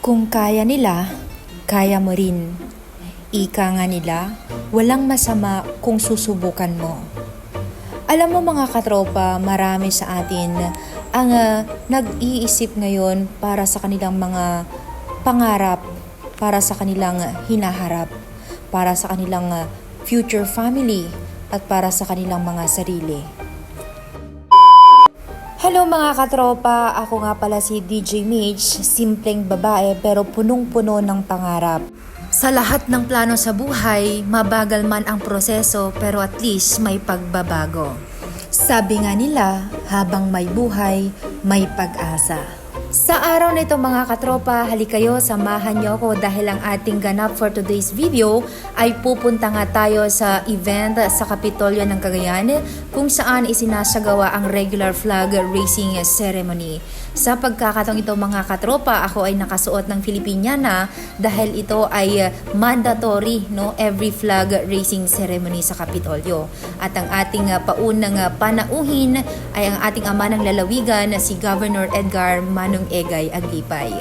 Kung kaya nila, kaya mo rin. Ika nga nila, walang masama kung susubukan mo. Alam mo mga katropa, marami sa atin ang ah, nag-iisip ngayon para sa kanilang mga pangarap, para sa kanilang hinaharap, para sa kanilang ah, future family, at para sa kanilang mga sarili. Hello mga katropa, ako nga pala si DJ Mitch, simpleng babae pero punong-puno ng pangarap. Sa lahat ng plano sa buhay, mabagal man ang proseso pero at least may pagbabago. Sabi nga nila, habang may buhay, may pag-asa. Sa araw na ito mga katropa, halik kayo, samahan niyo ako dahil ang ating ganap for today's video ay pupunta nga tayo sa event sa Kapitolyo ng Cagayan kung saan isinasagawa ang regular flag raising ceremony. Sa pagkakataong ito mga katropa, ako ay nakasuot ng Filipiniana dahil ito ay mandatory no every flag raising ceremony sa Kapitolyo. At ang ating uh, paunang uh, panauhin ay ang ating ama ng lalawigan si Governor Edgar Manong Egay Aglipay.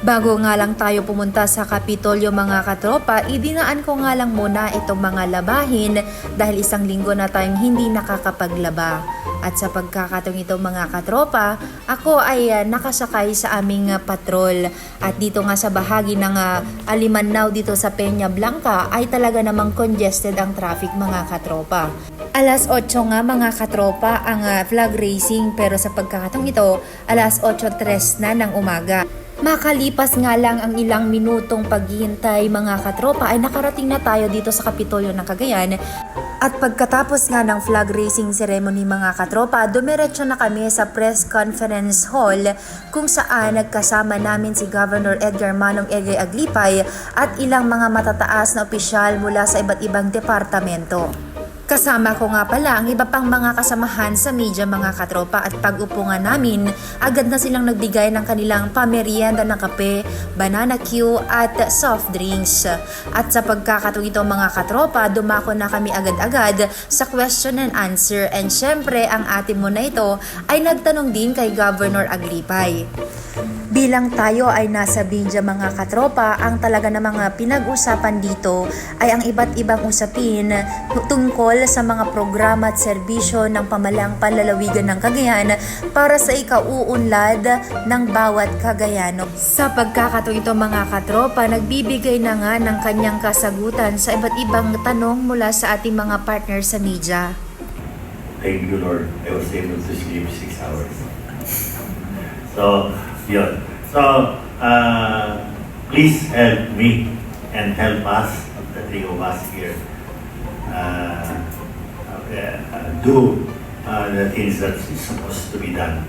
Bago nga lang tayo pumunta sa Kapitolyo mga katropa, idinaan ko nga lang muna itong mga labahin dahil isang linggo na tayong hindi nakakapaglaba. At sa pagkakataong ito mga katropa, ako ay ah, nakasakay sa aming ah, patrol. At dito nga sa bahagi ng uh, Alimannaw dito sa Peña Blanca ay talaga namang congested ang traffic mga katropa. Alas 8 nga mga katropa ang ah, flag racing pero sa pagkakataong ito, alas 8.03 na ng umaga. Makalipas nga lang ang ilang minutong paghihintay mga katropa ay nakarating na tayo dito sa Kapitolyo ng Cagayan at pagkatapos nga ng flag raising ceremony mga katropa, dumiretso na kami sa press conference hall kung saan nagkasama namin si Governor Edgar Manong Egay Aglipay at ilang mga matataas na opisyal mula sa iba't ibang departamento. Kasama ko nga pala ang iba pang mga kasamahan sa media mga katropa at pag-upo nga namin, agad na silang nagbigay ng kanilang pamerienda ng kape, banana Q at soft drinks. At sa pagkakataong ito mga katropa, dumako na kami agad-agad sa question and answer and syempre ang atin mo na ito ay nagtanong din kay Governor Agripay. Bilang tayo ay nasa Binja mga katropa, ang talaga na mga pinag-usapan dito ay ang iba't ibang usapin tungkol sa mga programa at serbisyo ng pamalang panlalawigan ng Cagayan para sa ikauunlad ng bawat Cagayano. Sa pagkakataong ito mga katropa, nagbibigay na nga ng kanyang kasagutan sa iba't ibang tanong mula sa ating mga partner sa media. Thank you, Lord. I was able to sleep six hours. So, yun. So, uh, please help me and help us, the three of us here, uh, uh, do uh, the things that is supposed to be done.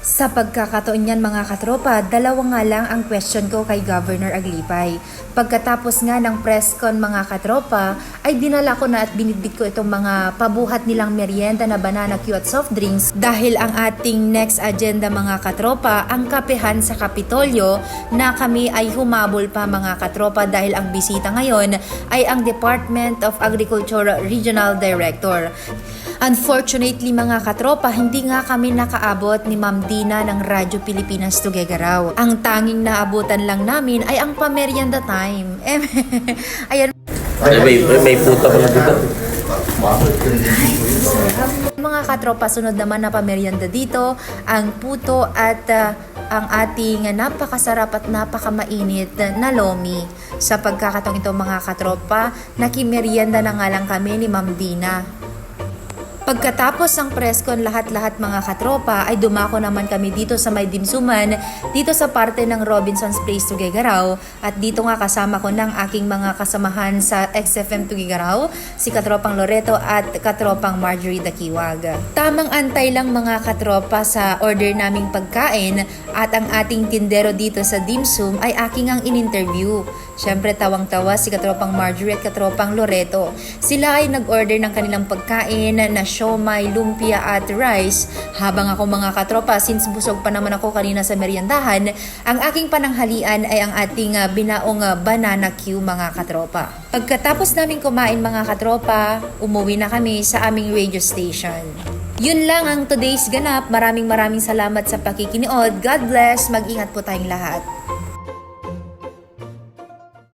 Sa pagkakataon niyan mga katropa, dalawa nga lang ang question ko kay Governor Aglipay. Pagkatapos nga ng press con mga katropa, ay dinala ko na at binidbit ko itong mga pabuhat nilang merienda na banana Q at soft drinks dahil ang ating next agenda mga katropa, ang kapehan sa Kapitolyo na kami ay humabol pa mga katropa dahil ang bisita ngayon ay ang Department of Agriculture Regional Director. Unfortunately mga katropa, hindi nga kami nakaabot ni Ma'am Dina ng Radyo Pilipinas Tugegaraw. Ang tanging naabutan lang namin ay ang pamerienda time. Em, Ayan Ay, may, may puta pala dito. mga katropa, sunod naman na pamerienda dito, ang puto at ah, ang ating napakasarap at napakamainit na lomi. Sa pagkakataong ito mga katropa, nakimerienda na nga lang kami ni Ma'am Dina. Pagkatapos ng preskon lahat-lahat mga katropa ay dumako naman kami dito sa may dimsuman dito sa parte ng Robinson's Place Tugigaraw at dito nga kasama ko ng aking mga kasamahan sa XFM Tugigaraw si Katropang Loreto at Katropang Marjorie Dakiwag. Tamang antay lang mga katropa sa order naming pagkain at ang ating tindero dito sa dimsum ay aking ang in-interview. Siyempre tawang-tawa si Katropang Marjorie at Katropang Loreto. Sila ay nag-order ng kanilang pagkain na siomay, lumpia at rice. Habang ako mga katropa, since busog pa naman ako kanina sa meriendahan, ang aking pananghalian ay ang ating ah, binaong ah, banana Q mga katropa. Pagkatapos namin kumain mga katropa, umuwi na kami sa aming radio station. Yun lang ang today's ganap. Maraming maraming salamat sa pakikinood. God bless. Mag-ingat po tayong lahat.